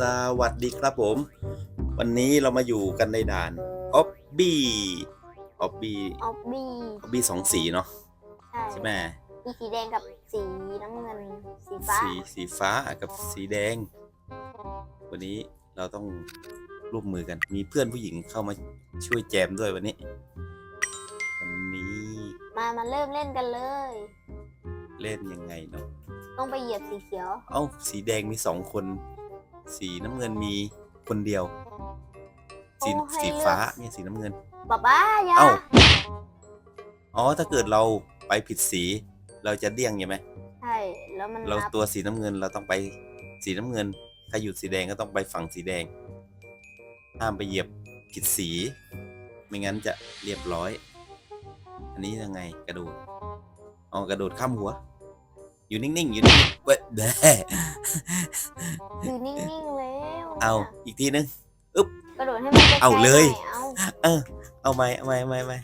สวัสดีครับผม วันนี้เรามาอยู่กันในด่านออบบี้ออบบี้ออบบี้ออบบี้สองสีเนาะใช่ใช่ไหมมีสีแดงกับสีน้ำเงินสีฟ้าสีสีฟ้ากับสีแดง วันนี้เราต้องร่วมมือกัน มีเพื่อนผู้หญิงเข้ามาช่วยแจมด้วยวันนี้ วันนี้ มามาเริ่มเล่นกันเลย เล่นยังไงเนาะต้องไปเหยียบสีเขียว เอ้าสีแดงมีสองคน สีน้ำเงินมีคนเดียว สีโอ้ให้สีเลือก ฟ้าเนี่ยสีน้ำเงิน ป๊าป้าอย่าเอ้า อ๋อ ถ้าเกิดเราไปผิดสี เราจะเดี่ยงใช่ไหม ใช่ แล้วมันเรานับตัวสีน้ำเงินเราต้องไปสีน้ำเงิน ถ้าหยุดสีแดงก็ต้องไปฝั่งสีแดง ห้ามไปเหยียบผิดสี ไม่งั้นจะเรียบร้อย อันนี้ยังไงกระโดดอ๋อกระโดดข้ามหัว อยู่นิ่งๆ อยู่นิ่งๆเว้ย แด่อยู่นิ่งๆแล้วเอาอีกทีนึง กระโดดให้มันไกลๆเอาเลยหน่เอาเออ เอาไหมเอาไหมเอาไหมเอาไหม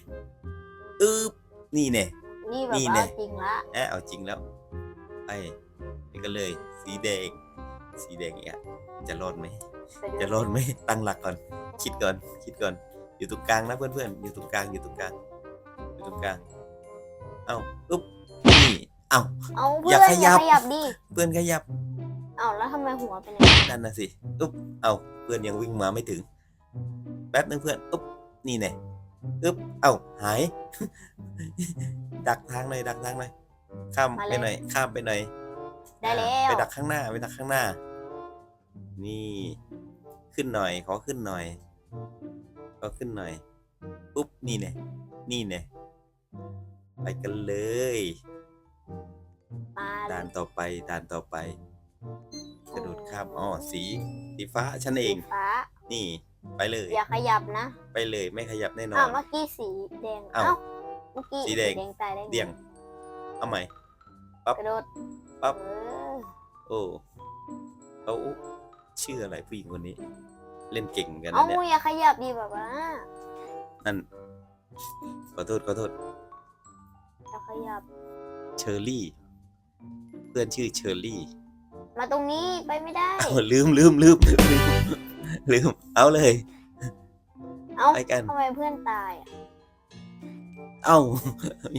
อึ๊บนี่เนี่ย นี่แบบนี่ว่าแน่จริงละแอะเอาจริงแล้วไปไปกันเลย สีแดง สีแดงอีกอะจะรอดไหม ไปดูจะรอดไหมตั้งหลักก่อน คิดก่อน คิดก่อน อยู่ตรงกลางนะเพื่อนๆ อยู่ตรงกลาง อยู่ตรงกลาง อยู่ตรงกลาง เอ้า อุ๊บนี่ เอ้า เอาอเพื่อนย่าขยับขยับดิเพื่อนขยับเอาแล้วทำไมหัวเป็นอย่างนี้นั่นน่ะสิอุ๊บเอ้าเพื่อนยังวิ่งมาไม่ถึง แป๊บนึงเพื่อนอุ๊บนี่แน่อุ๊บเอ้าหาย ดักทางหน่อยดักทางหน่อยข้ามไปหน่อยข้ามไปหน่อย ได้แล้อะวไปดักข้างหน้าไปดักข้างหน้า นี่ ขึ้นหน่อยขอขึ้นหน่อยขอขึ้นหน่อยปุ๊บนี่แน่นี่แน่ไปกันเลยมาเลด่ายนต่อไปด่านต่อไป กระโดดข้ามอ๋อสีสีฟ้าฉันเอง สีฟ้า นี่ ไปเลย อย่าขยับนะไปเลยไม่ขยับแน่นออ้าวน เมื่อกี้สีแดงอ้าวเอ้าเมื่อกี้สีแดง ตายได้ไเดี่ยงเอาใหม่กระโดดปั๊บ เออโอ้เขาชื่ออะไรผู้หญิงคนนี้ เล่นเก่งเหมือนกันเอานะเนี่ย อย่าขยับดีแบบว่านั่น ขอโทษขอโทษอย่าขยับ เชอร์รี่ เพื่อนชื่อเชอร์รี่มาตรงนี้ไปไม่ได้อ้าวลืมลืมลืมลืมลืมเอาเลย เอ้าไปกัน ทำไมเพื่อนตายอะเอ้า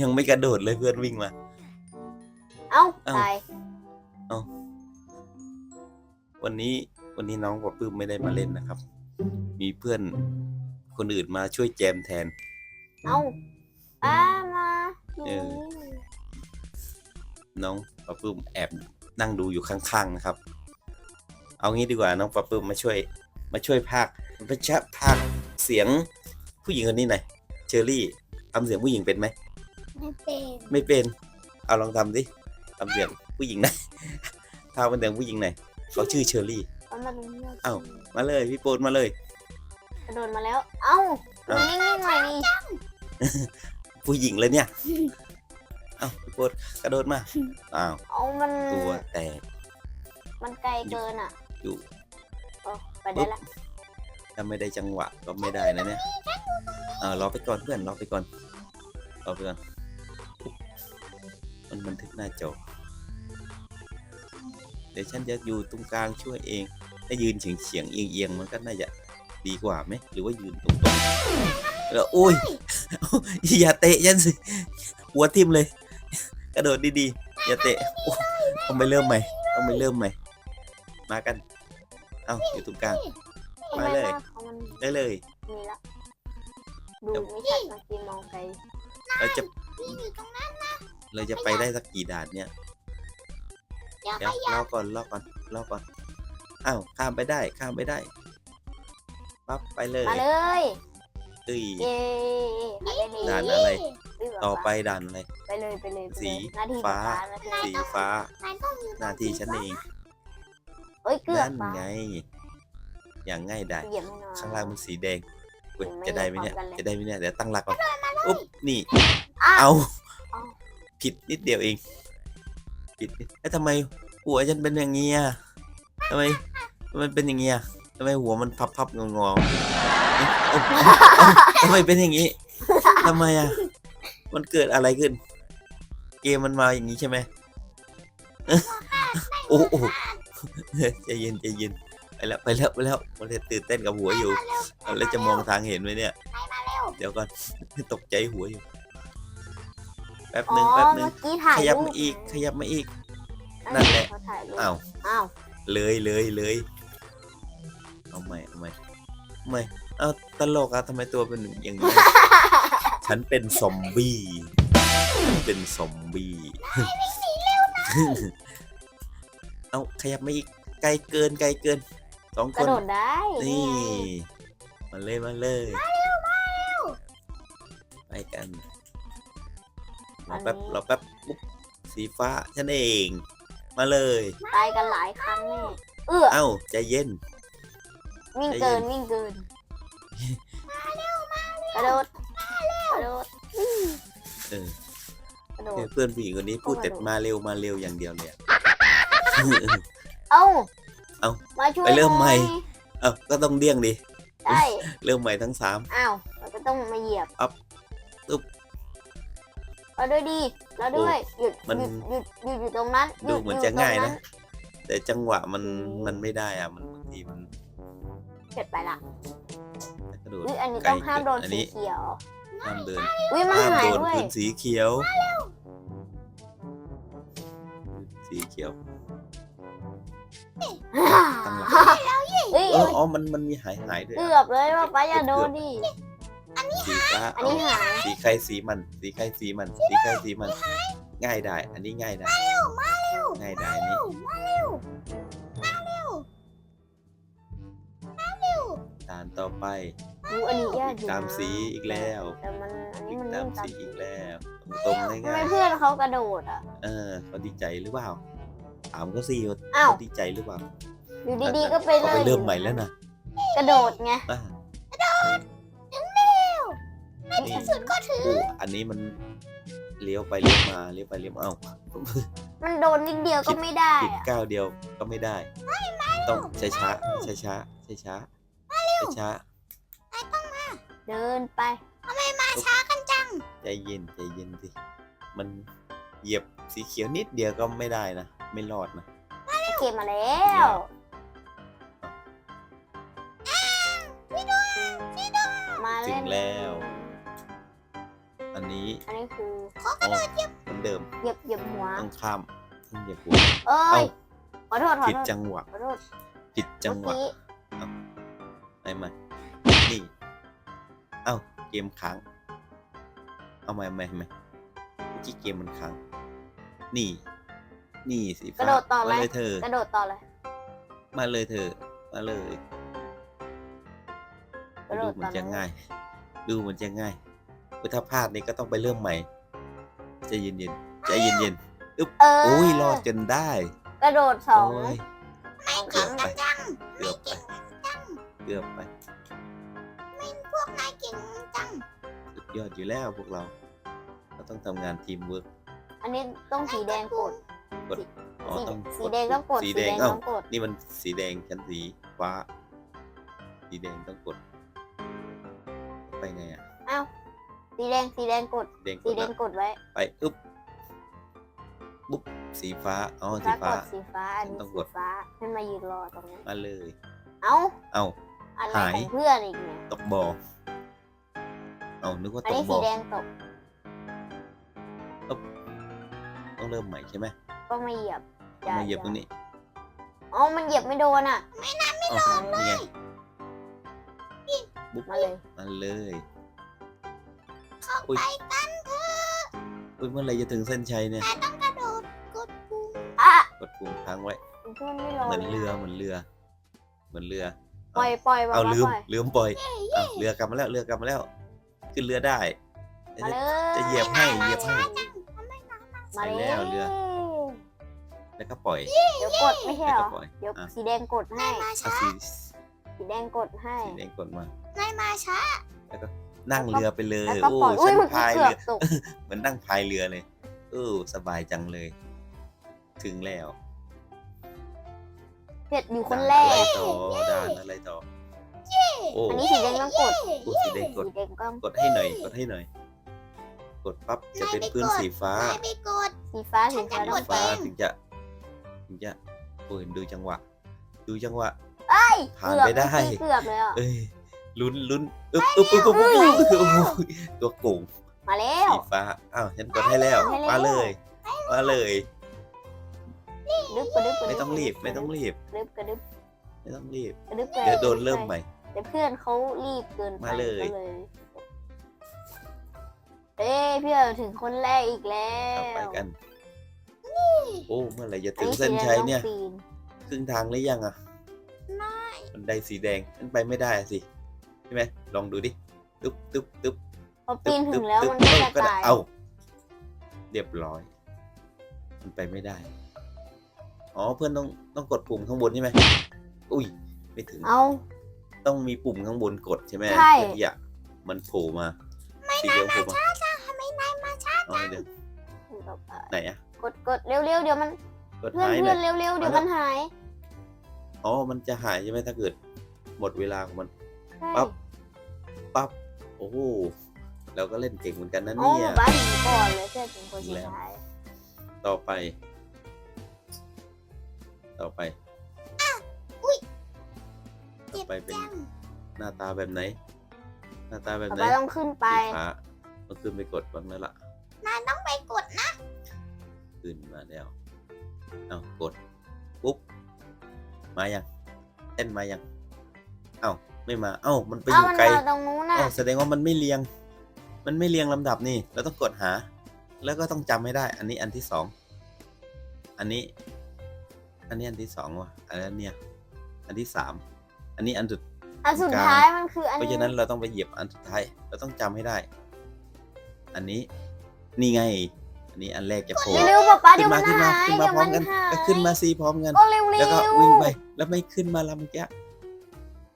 ยังไม่กระโดดเลยเพื่อนวิ่งมา เอ้าเอ้า ตาย วันนี้วันนี้น้องปอปื้มไม่ได้มาเล่นนะครับ มีเพื่อนคนอื่นมาช่วยแจมแทน เอ้าป้ามาอยู่เออ นี่ น้องปอปื้มแอบนั่งดูอยู่ข้างๆนะครับ เอางี้ดีกว่าน้องปอปื้มมาช่วยมาช่วยพากย์มาชะพากย์เสียงผู้หญิงคนนี้หน่อยเชอรี่ทำเสียงผู้หญิงเป็นไหมไม่เป็นไม่เป็น เอาลองทำดิทำเสียงผู้หญิงหนะทำเป็นเสียงผู้หญิงหน่อยเขาชื่อเชอรี่เอามาดูนี่เอ้ามาเลยพี่โปนมาเลยกระโดดมาแล้ว เอ้าเอ้านิ่งๆหน่อยนี่ผู้หญิงเลยเนี่ยเอ้าพี่โปนกระโดดมา อ้าว เอามันตัวแตกมันไกลเกินอะอยู่โอ้ไปได้ละถ้าไม่ได้จังหวะก็ไม่ได้นะเนี่ยเออรอไปก่อนเพื่อนรอไปก่อนรอไปก่อน มันบันทึกหน้าจอเดี๋ยวฉันจะอยู่ตรงกลางช่วยเอง ถ้ายืนเฉียงเฉียงๆเอียงเอียงๆมันก็น่าจะดีกว่าไหมหรือว่ายืนตรงๆแล้วโอ้ยอย่าเตะยันสิ หัวทิ่มเลย กระโดดดีๆ อย่าเตะโอ้ต้องไปเริ่มใหม่ ต้องไปเริ่มใหม่ มากัน เอ้าอยู่ตรงกลางทำมาไมเลยหน้าเขามันได้เลย มีละดูไม่ชัดเมื่อกี้มองไกลเราจะเราจะไปได้สักกี่ด่านเนี่ยอย่าเดี๋ยวรอก่อนรอก่อนรอก่อนอ้าวข้ามไปได้ข้ามไปได้ปั๊บไปเลย มาเลยเอ้ยเย้ไปได้ดีด่านอะไร รีบกต่อมาไปด่านอะไร ไปเลยไปเลยไปเลยสีหน้าที่ฟ้าป๊ป๊หน้าที่สีฟ้าหน้าที่ฉันเองเอ้ยเกือบนั่นปะไง อย่างง่ายได้เหยียบไม่นอนข้างล่างมันสีแดงเว้ยไม่จะได้ไหมเนี่ยพร้อมกันเลยจะได้ไหมเนี่ย เดี๋ยวตั้งหลักก่อนอุ๊บนี่ อ้าว เอาเอาผิดนิดเดียวเอง ผิดนิดเอ้ยทำไมหัวฉันเป็นอย่างนี้อะทำไมมันเป็นอย่างนี้อะทำไมหัวมันพับพับๆงองๆเอ๊ะเอ้าเอ้าทำไมเป็นอย่างนี้ทำไมอะ มันเกิดอะไรขึ้น เกมมันมาอย่างนี้ใช่ไหมเอ้ยโอ้โหใจเย็นใจเย็นไปแล้วไปแล้วไปแล้วมันจะตื่นเต้นกับหัวอยู่เอาแล้วจะมองทางเห็นไหมเนี่ย เดี๋ยวก่อนตกใจหัวอยู่ แป๊บอ๋หอนึ่งแป๊บหนึ่เมื่งอกี้ถ่ายขยับรูมาปอีก ขยับมาอีก นั่นแหละเขาถ่ายรูปอ้าวอ้าวเลยเลยเลยเอาใหม่เอาใหม่เอาใหม่เอาตลกอะทำไมตัวเป็นอย่างนี้ ฉันเป็นซอมบี้ฉันเป็นซอมบี้เอาขยับมาอีกไกลเกินไกลเกินสองกคระน โดดได้นี่ไงมาเลยมาเลยไปกันรอแป๊บรอแป๊บปุ๊บสีฟ้าฉันเอง มาเลยไปกันหลายครั้งนี่เอื้อเอ้าใจเย็น วิ่งใจเย็เกินนวิ่งเกินกระโดดกระ โดดเออกระโดด เพื่อนผู้หญิงคนนี้พูดแต่กระโดดมาเร็วมาเร็วอย่างเดียวเลยอะ เอ้าเอ้ามาช่วยไปเริ่มใหม่ น่อยเอ้าก็ต้องเดี้ยงดิใช่เริ่มใหม่ทั้งสาม อ้าวเราก็ต้องมาเหยียบอัพอึ๊บเราด้วยดีเราด้วยหยุดมันหยุดหยุดหยุดอยู่ตรงนั้นดูยุเหมือนยู่จะง่ายตรนะแต่จังหวะมันอืมมันไม่ได้อะมันบางทีมันเกิดไปละกระโดดอุ้ยอันนี้ไกลต้องห้ามโดนอันสีนี้เขียว ห้ามเดินอุ้ยมันห้ามหายโดนด้วยพื้นสีเขียวสีเขียวตั้งหลักเฮ้ยเอออ๋อมันมันมีหายหายด้วยเกือะอบเลยว่าป้าอย่าโดนดิสีฟ้าอันนี้หายสีใครสีมัน สีใครสีมัน สีใครสีมัน ง่ายได้ อันนี้ง่ายได้ง่ายได้ ต่อไปอูอันนี้ยากอยู่นะตามสีอีกแล้วแต่มันอันนี้อีกมันตามเล่นตามสีสีอีกแล้วตรงๆทำไมง่ายเพื่อนเขากระโดดอะๆเออเขาดีใจหรือเปล่าถามเขาสิว่าอ้าว เขาดีใจหรือเปล่าอยู่ดีๆก็ไปเขาเลยไปเริ่มใหม่แล้วนะกระโดดไงอ่าในที่สุดก็ถึงโอ้อันนี้มันเลี้ยวไปเลี้ยวมาเลี้ยวไปเลี้ยวมาเอ้ามันโดนนิดเดียวก็ไม่ได้ผิดอะก้าวเดียวก็ไม่ได้ ต้องช้าช้าช้าช้าช้า ช้าช้าช้าเดินไปใจเย็นใจเย็นสิมันเหยียบสีเขียวนิดเดียวก็ไม่ได้นะ ไม่รอดนะเกมมาแล้วมาถึเล่งนแล้ว อันนี้อันนี้คืออ๋อเหมือนเดิมเหยียบเหยียบหัวต้องข้ามต้องเหยียบหัวเอ้เอ้ายขอโทษขอผิดโทษจังหวะขอโทษผิดจังหเมื่วะอกี้ไหน ใหม่นี่เอ้าเกมค้าง เอาใหม่ใหม่ใหม่เมื่อกี้เกมมันค้าง นี่ นี่สีกฟ้าระโดดต่อไหมมาเลยเธอ กระโดดต่อเลย มาเลยเธอ มาเลย กระโดดูดเหมือต่อนจะเลยง่าย ดูเหมือนจะง่ายอุ๊ยถ้าพลาดนี่ก็ต้องไปเริ่มใหม่ใจเย็นๆใจเย็นๆอึ๊บเออโอ้ยรอดจนได้กระโดดสองโอ้ยสองคเกือรั้บงไปเกือ บไปเกือบไปพวกนายเก่งจัง สุดยอดอยู่แล้วพวกเรา เราต้องทำงานทีมเวิร์กอันนี้ต้องสีแดงกด อ๋อสีต้องสีแดงต้องกด สีสีแดแดงงเอ้าต้องกด นี่มันสีแดงชั้นสีฟ้า สีแดงต้องกด ไปไงอะอ้าวสีแดง สีแดงกด แดงกสีดแดละงกดไว้ไปอึ๊บปุ๊บสีฟ้าอ๋อสีแล้วกฟ้า ดสีฟ้า อันนี้ต้องกสีด ฟ้าให้มายืนรอตรงนี้มาเลย เอ้า เอ้า อะไรหาย ของเพื่อนอีกเนี่ยตกบ่อเอานึกว่าอันตกนี้บ่สีอแดงตกต้องเริ่มใหม่ใช่ไหมก็ไม่เหยียบต้องมาเหยียบตรงนี้อ๋อมันเหยียบไม่โดนอะอ๋อนี่ไงบุ๊บมาเลยมาเลยอุ้ยอุ้ยเมื่อไหรจะถึงเส้นชัยเนี่ยอะกดปุ่มค้างไว้ เพื่อนไม่รอเหมือนลยเรือเหมือนเรือ เหมือนเรือ ปล่อยปล่อยแบบเอาว่าลืมปล่อยลืมปล่อยเอาเรือกลับมาแล้วเรือกลับมาแล้ว ขึ้นเรือได้ มาเลย จะเหยียบให้เหยียบให้มาไปเลแล้ยวเรือ แล้วก็ปล่อยเดี๋ยวกดไม่ใช่แล้วเหรก็อปล่อยเดี๋ยวอะสีแดงกดให้เอาสีสีแดงกดให้ สีแดงกดมานายมาช้านั่งเรือไปเลยแล้วก็โอ้ปล่อยอุ้ฉัยนเมื่อกี้พายเกืเรืออบตก เหมือนนั่งพายเรือเลยเออสบายจังเลย ถึงแล้ว เผ็ดอยู่คนแรด่านอะไรกต่อด่านอะไรต่อโอ้อันนี้สีแดงต้องกดโอ้สีแดงกด สีแดงต้องกดให้หน่อย กดให้หน่อย กดปั๊บจะเป็นพื้นสีฟ้านายไปกด สีฟ้าสีฟ้าฉันจะต้กองดกฟ้าด ถึงจะถึงจะโอ้ยดูจังหวะ ดูจังหวะ เอ้ยผ่านเกือบไปได้ เมื่อกี้เกือบเลยอะ เอ้ยลุ้นลุ้นอึ๊บอึ๊บอึ๊บอึ๊บอึ๊บอึ๊บโอ้โหตัวโกงมาแล้ว สีฟ้าอ้าวฉันกดให้แล้ว ให้แล้ว มาเลย มาเลย ดึบกระดึบกระดึบไม่ต้องรีบ ไม่ต้องรีบ กระดึบกระดึบไม่ต้องรีบ กระดึบกระเดี๋ยวโดนเริ่มใหม่ แต่เพื่อนเขารีบเกินไปมาเลย ก็เอ้ยพี่เอ๋ถึงคนแรกอีกแล้เอาวไปกัน โอ้ เมื่อไหร่จะอัถึงสีเส้นแดงชัยต้องเนี่ยปีนครึ่งทางหรือยังอะไม่บันไดสีแดงมันไปไม่ได้อะสิ ใช่ไหม ลองดูดิ ตึ๊บตึ๊บตึ๊บพอปีนถึงแล้วตึ๊บมันก็ตึ๊จะบก็ได้ตาย เอาเรียบร้อย มันไปไม่ได้ อ๋อเพื่อนต้องต้องกดปุ่มข้างบนใช่ไหมอุ้ยไม่ถึง เอา ต้องมีปุ่มข้างบนกดใช่ไหมใช่ เพื่อที่จะมันโผล่มาสีเหลืองโผล่มาทำไมนายมาช้าเอาเดี๋ยวไหนอะกดกดเร็วๆเดี๋ยวมันกดเพื่อนหายหเพื่น่ออนยเร็วๆเดี๋ยวมาแล้วมันหายอ๋อมันจะหายใช่ไหมถ้าเกิด หมดเวลาของมัน ใช่ปั๊บ ปั๊บโอ้โหเราก็เล่นเก่งเหมือนกันนะโอ้เนี่ย บ้านหนีก่อนเลยเพื่อนถึงคนสุดท้ายต่อไป ต่อไปต่อไปเป็นจังหน้าตาแบบไหน หน้าตาแบบต่อไหนไปต้องขึ้นไปสีฟ้าต้องขึ้นไปกดบ้างแล้วล่ะนายต้องไปกดนะ ขึ้นมาแล้วเอากดปุ๊บมายังเต้นมายังเอ้าไม่มาเอ้ามันไปอเอ้ายู่มันไกลมาตรงนู้นน่ะเอ้าแสดงว่ามันไม่เรียง มันไม่เรียงลำดับนี่เราต้องกดหา แล้วก็ต้องจำให้ได้ อันนี้อันที่สองอันนี้ อันนี้อันที่สองว่ะอันนั้นเนี่ย อันที่สามอันนี้อันสุด อันสุดท้ายมันคืออันเพราะฉะนั้นเราต้องไปเหยียบอันสุดท้ายเราต้องจำให้ได้ อันนี้นี่ไง อันนี้อันแรกจะโผล่เร็วๆป๊าป๊าขึ้เดี๋ยนวมามันขึ้นมาหายขึ้นมาเดี๋ยวพร้อมัมนกันหายก็ขึ้นมาซีพร้อมกันก็เร็วๆแล้วก็วิ่งไปแล้วไม่ขึ้นมาลำเมื่อกี้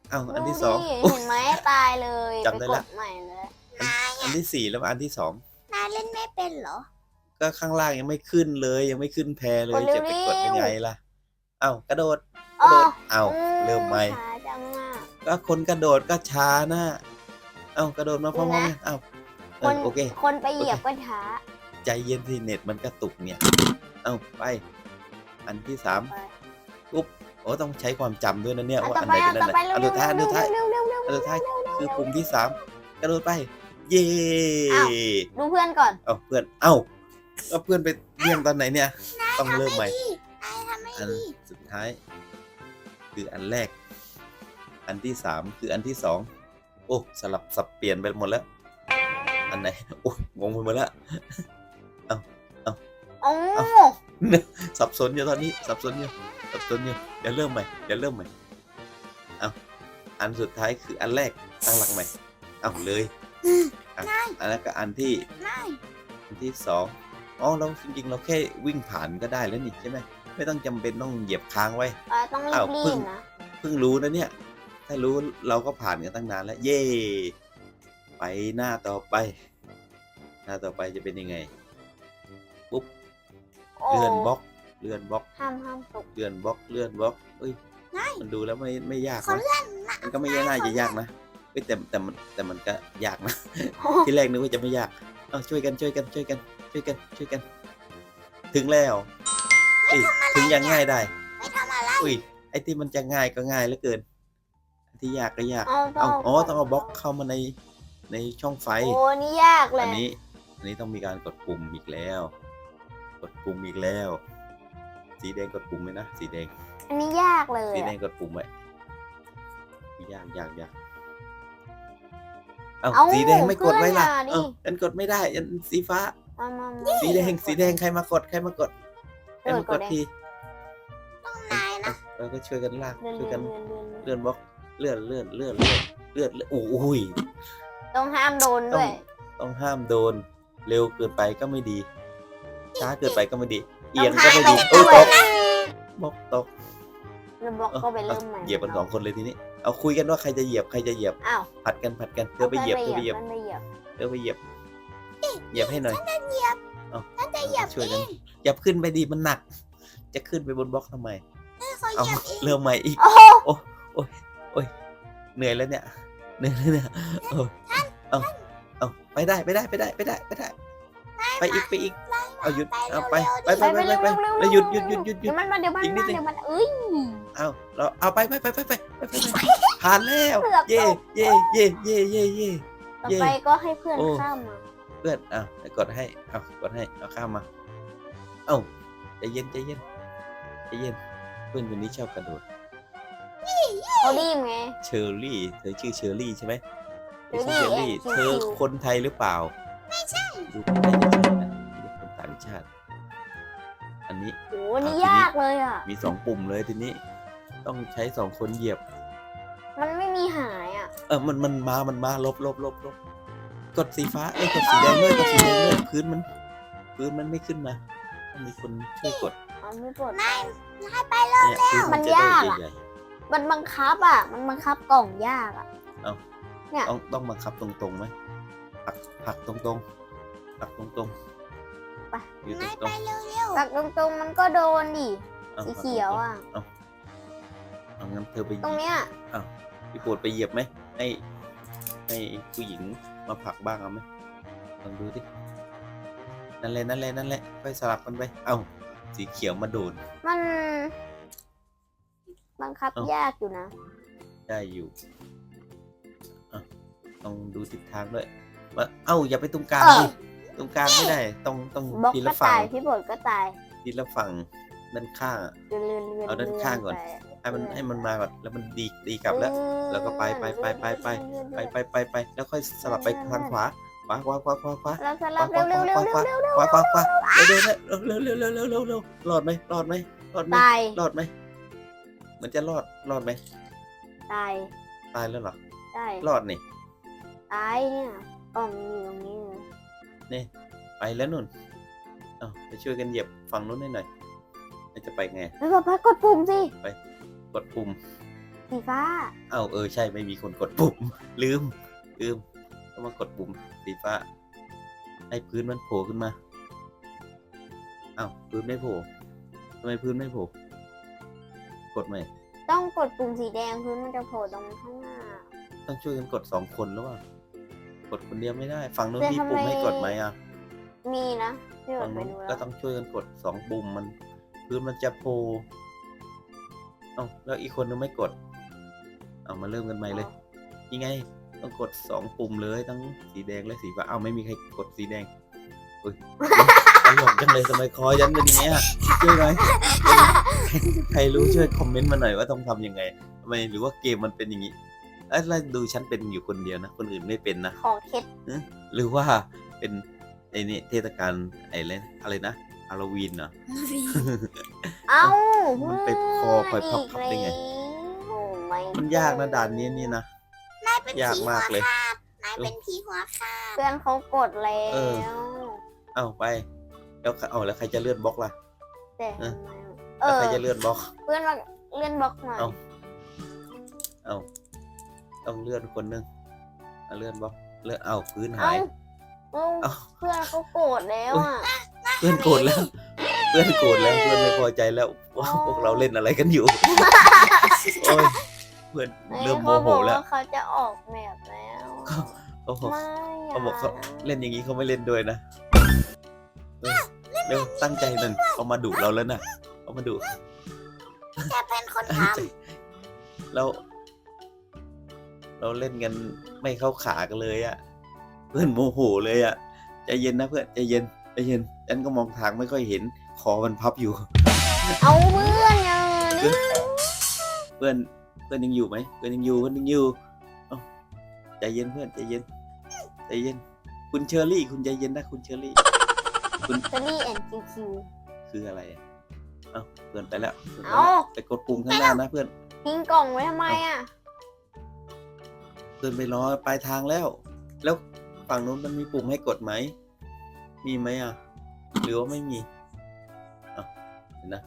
เอ้าอันที่สองดูดิเห็นไหมตายเลยจำได้ไปกละดใหม่เลยนายอันที่สี่แล้วมาอันที่สองนายเล่นไม่เป็นเหรอก็ข้างล่างยังไม่ขึ้นเลย ยังไม่ขึ้นแพรเลยจะไปกดยังไงล่ะ เอ้ากระโดดกอ๋ระอโดดเอ้าเริ่มใหม่ช้าจังอะก็คนกระโดดก็ช้านะเอ้ากระโดดมาพร้อมๆกันเอ้าเอคอนโอเค คนไปเหยียบก็ช้า ใจเย็นสิเน็ตมันกระตุกเนี่ย เอ้าไป อันที่สามไปปุ๊บโอ้ต้องใช้ความจำด้วยนะเนี่ยอันว่าต่ออันไปไหนอัเป็นนอัต่อนไปไหนเร็วอันสุดท้ายอันสุดท้ายเร็วเร็วเร็วอันสุดท้ายคือปุ่มที่สามกระโดดไป เย่อ้าวดูเพื่อนก่อน เอาเพื่อน เอ้าก็เพื่อนไปเรียงตอนไหนเนี่ย ต้องเริ่มใหม่นายทำไม่ อันดีสุดท้าย คืออันแรก อันที่สามคืออันที่สองโอ้สลับสับเปลี่ยนไปหมดแล้ว อันไหนโอ้งงไปหมดแล้วโอ้สับสนอยู่ตอนนี้สับสนอยู่สับสนอยู่อย่าเริ่มใหม่อย่าเริ่มใหม่เอาอันสุดท้ายคืออันแรกตั้งหลักใหม่เอาเลยอะอันนั้นก็อันที่นายอันที่สองอ๋อเราจริงๆเราแค่วิ่งผ่านก็ได้แล้วนี่ใช่ไหม ไม่ต้องจำเป็นต้องเหยียบค้างไว้อ่าต้องรีอ้าวบรีเพิ่บงนะ เพิ่งรู้นะเนี่ย ถ้ารู้เราก็ผ่านกันตั้งนานแล้ว เย่ไปหน้าต่อไป หน้าต่อไปจะเป็นยังไง โอ้เลื่อนบล็อก เลื่อนบล็อก ห้ามห้ามตก เลื่อนบล็อก เลื่อนบล็อกเอ้ยมันดูแล้วไม่ไม่ยากเขานะ เล่นนะ มันก็ไม่น่าจะยากนะเอ้ยแต่แต่มันแต่มันก็ยากนะที่แรกนึกว่าจะไม่ยาก เอาช่วยกันช่วยกันช่วยกัน ช่วยกันช่วยกัน ถึงแล้ว เอ้ยถึงอยังง่ายได้ ไม่ทำอะไรอุ้ย ไอ้ที่มันจะง่ายก็ง่ายเหลือเกินไอ้ที่ยากก็ยาก เอาต้เอาองอ๋อต้องเอาบล็อกเข้ามาในในช่องไฟ โอ้นี่ยากเลอัยนนี้ อันนี้ต้องมีการกดปุ่มอีกแล้ว กดปุ่มอีกแล้ว สีแดงกดปุ่มไหมนะ สีแดง อันนี้ยากเลยสีแดอะงกดปุ่มไว้ยากยากยากเอาเอ้าสีแดงไม่กดไว้ล่ะเพื่อนอย่าดิเอ้าฉันกดไม่ได้ฉันสีฟ้ามามามาสีแดงสีแดงใครมากดใครมากด ใครมากดเออกดเองทีต้องนายนะเราก็ช่วยกันลากเลื่อนช่วยเลื่กัอนนเลื่อนเลื่อนเลื่อนบล็อกเลื่อนเลื่อนเลื่อนเลื่อนเลื่อนเลื่อนโอ้ยต้องห้ามโดนด้วยต้องห้ามโดน เร็วเกินไปก็ไม่ดี ช้าเกินไปก็ไม่ดี เอียงต้ก็องไม่ห้ามดีตโอ้ยกตด้วยกบล็อกตกแล้วบล็อกก็ไปเริ่มใหม่เหยียบกันสองคนเลยทีนี้ เอาคุยกันว่าใครจะเหยียบใครจะเหยียบอ้าวผัดกันผัดกันเธอไปเหยียบเธอไปเหยียบมันไปเหยียบเธอไปเหยียบ เหยียบให้หน่อย เเอาจะหยียบช่วยันอย่าขึ้นไปดีมันหนัก จะขึ้นไปบนบล็อกทำไมเขาเริ่มใหม่อีก โอ้โอ้ยโอ้ยเหนื่อยแล้วเนี่ย เหนื่อยแล้วเนี่ยโอ้ยเอาเอาไปได้ไปได้ไปได้ไปได้ไปได้ไปอีกไปอีก เอาหยุดเอาไปไปไปไปไปแล้วหยุดหยุดหยุดหยุดหยุดมันมันเดี๋ยวมันเดี๋ยวมันเอ้ยเอาเราเอาไปไปไปไปไปไปผ่านแล้ว เย่เย่เย่เย่เย่เย่ต่อไปก็ให้เพื่อนข้ามมา พื่อนเอากดให้เอากดให้เอาข้ามมาเอ้าใจเย็นใจเย็นใจเย็นเพื่อนคนนี้ชอบกระโดดเขาดีมไง เชอร์รี่เธอชื่อเชอร์รี่ใช่ไหมเชไม่อร์ใช่รี่เชอร์รี่แอนด์เธอคิวคนไทยหรือเปล่า ไม่ใช่ดูไม่น่าจะใช่นะดูคนต่างชาติ อันนี้โอ้นี่เอาทีนี้ยากเลยอะ มีสองปุ่มเลยทีนี้ ต้องใช้สองคนเหยียบ มันไม่มีหายอะ เออมันมันมา มันมาลบลบลบลบ กดสีฟ้าเอ้ยกดสีแดงด้วยกดสีแดงด้วยพื้นมัน พื้นมันไม่ขึ้นมาต้องมีคนช่วยกดเอาไม่ปลดนายนายไปเลย เนี่ยพื้นมันจะได้มันยากอะ ใหญ่มันบังคับอะ มันบังคับกล่องยากอะ ๆต้องต้องบังคับตรงๆไหมผลักผลักตรงๆผลักตรงๆไปอยู่ตนายรไปงเร็วตักตรงๆมันก็โดนดิ ๆอาสีเขียวอะเอาเอางั้นเธอไปตรงเนี้ย พี่โปรดไปเหยียบไหมให้ให้ผู้หญิง มาผลักบ้างเอาไหมลองดูดินั่นแหละนั่นแหละนั่นแหละค่อยสลับกันไป เอ้าสีเขียวมาโดน มันบังคับเอ้ายากอยู่นะ ได้อยู่อะต้องดูทิศทางด้วยว่าเอ้าอย่าไปตรงกลางเออ ดิตรงกลางไม่ได้ต้องต้องบล็อกทีก็ละฝั่ตางยพี่บดก็ตายทีละฝั่งด้านข้างอะเลื่อนเลื่อนเลื่อนเอาด้านข้างก่อน ให้มันให้มันมาก่อนแล้วมันดีดีกลับแล้ว แล้วก็ไปไปไปไปไปไปไปไปไปแล้วค่อยสลับไปทางขวาขวาขวาขวาขวาขวาแล้วสลับเร็วเร็วเร็วเร็วเร็วขวาขวาขวาเร็วเร็วเร็วเร็วเร็วเร็วเร็วเร็วรอดไหมรอดไหมรอดไหมตายรอดไหมเหมันจะรอดรอดไหมตายตายแล้วเหรอได้รอดนี่ตายเนี่ยกล่องอยู่ตรงนี้เลยไปแล้วนุ่นเอาไปช่วยกันเหยียบฝั่งนู้นให้หน่อยแล้วจะไปไงแล้วก็พักกดปุ่มสิ กดปุ่มสีฟ้า เอ้าเออใช่ไม่มีคนกดปุ่ม ลืม ลืมต้องมากดปุ่มสีฟ้า ให้พื้นมันโผล่ขึ้นมา เอ้าพื้นไม่โผล่ทำไมพื้นไม่โผล่ กดใหม่ต้องกดปุ่มสีแดงพื้นมันจะโผล่ตรงข้างหน้า ต้องช่วยกันกดสองคนหรือเปล่า กดคนเดียวไม่ได้ ฝั่งนู้นแต่มีทำไม ปุ่มให้กดไหมอะ มีนะพี่บฝั่ดงไปนู้นดูแล้ก็วต้องช่วยกันกดสองปุ่มมัน พื้นมันจะโผล่ เอ้าแล้วอีกคนนึงไม่กด เอามาเริ่มกันใหม่เลยยังไง ต้องกดสองปุ่มเลยทั้งสีแดงและสีฟ้าเอาไม่มีใครกดสีแดงอุ้ยตลกจังเลยทำไมคอยันเป็นอย่างเงี้ยช่วยหน่อยใครรู้ช่วยคอมเมนต์มาหน่อยว่าต้องทำยังไงทำไมหรือว่าเกมมันเป็นอย่างนี้เอ้ยแล้วดูฉันเป็นอยู่คนเดียวนะ คนอื่นไม่เป็นนะ ของเคล็ดหรือว่าเป็นไอ้นี่เทศกาลไอ้อะไรนะอะไรนะ ฮาโลวีนเหรอ เอ้ามันไปคอไปพับๆได้ไงโอ้ไม่มันยากนะด่านนี้นี่นะ นายเป็นยากผีหัมาวกเลยขาดนายเป็นผีหัวขาดเพื่อนเขากดแล้เออ วเอาไป แล้วเอาแล้วใครจะเลื่อนบล็อกล่ะ แต่เออทำไมเอแล้วอใครจะเลื่อนบล็อก เพื่อนมาเลื่อนบล็อกหน่อยเอ้าเอาต้องเลื่อนคนหนึงเอาเลื่อนบล็อกเลื่อนเอาพื้นหาเอ้ายเอ้าเอ้าเพื่อนเขาโกรธแล้วอะเพื่อนโกรธแล้ว เพื่อนโกรธแล้วเพื่อนไม่พอใจแล้วว่าอ๋อพวกเราเล่นอะไรกันอยู่โอ้ยเพื่อนเริ่มโมโหแล้วเขาบอกาเขาจะออกแบบแล้วโอ้โหไม่เขาบอกเขาเล่นอย่างนี้เขาไม่เล่นด้วยนะเออเร็วตั้งใจหน่อยเขามาดุเราแล้วนะเขามาดุแกเป็นคนตั้งทใจเรา เราเล่นกันไม่เข้าขากันเลยอะเพื่อนโมโหเลยอะใจเย็นนะเพื่อนใจเย็น ใจเย็นฉันก็มองทางไม่ค่อยเห็นคอมันพับอยู่ เอาเพื่อนอย่าดื้อเพื่อนเพื่อนยังอยู่ไหมเพื่อนยังอยู่เพื่อนยังอยู่เอ้าใจเย็นเพื่อนใจเย็นใจเย็น คุณเชอรี่ คุณใจเย็นนะคุณเชอรี่เซรี่แอนคิวคิว คืออะไรอะเอ้าเพื่อนไปแล้วเพื่อนไปเอ้าแล้วไปกดปุ่มข้างหน้านะเพื่อน ทิ้งกล่องไว้ทำไมอะ เพื่อนไปรอปลายทางแล้ว แล้วฝั่งนู้นมันมีปุ่มให้กดไหม มีไหมอะ หรือว่าไม่มีเอาเห็นนะ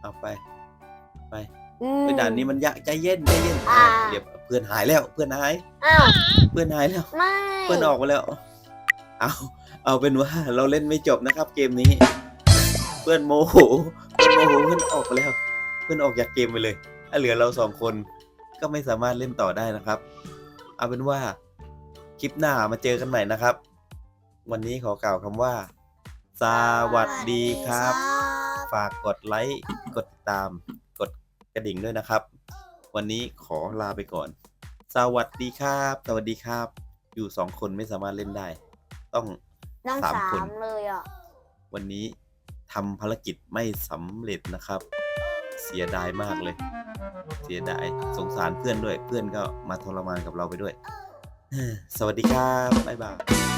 เอาไปอืม ไปด่านนี้มันยากใจเย็นใจเย็นอ่า เดี๋ยวเพื่อนหายแล้วเพื่อนหาย อ้าวเพื่อนหายแล้ว ไม่เพื่อนออกมาแล้ว เอาเอาเป็นว่าเราเล่นไม่จบนะครับ เกมนี้ เพื่อนโมโหเพื่อนโมโหเพื่อนออกไปแล้ว เพื่อนออกจากเกมไปเลยถ้าเหลือเราสองคนก็ไม่สามารถเล่นต่อได้นะครับ เอาเป็นว่าคลิปหน้ามาเจอกันใหม่นะครับ วันนี้ขอกล่าวคำว่าสำวัสดีครับสวัสดีฝากกดไลค์กดติดตาม กดกระดิ่งด้วยนะครับ วันนี้ขอลาไปก่อน สวัสดีครับ สวัสดีครับ อยู่สองคนไม่สามารถเล่นได้ ต้องน้องสามสาคนมเลยอะ วันนี้ทำภารกิจไม่สำเร็จนะครับ เสียดายมากเลย เสียดายสงสารเพื่อนด้วย เพื่อนก็มาทรมานกับเราไปด้วย สวัสดีครับบ๊ายบาย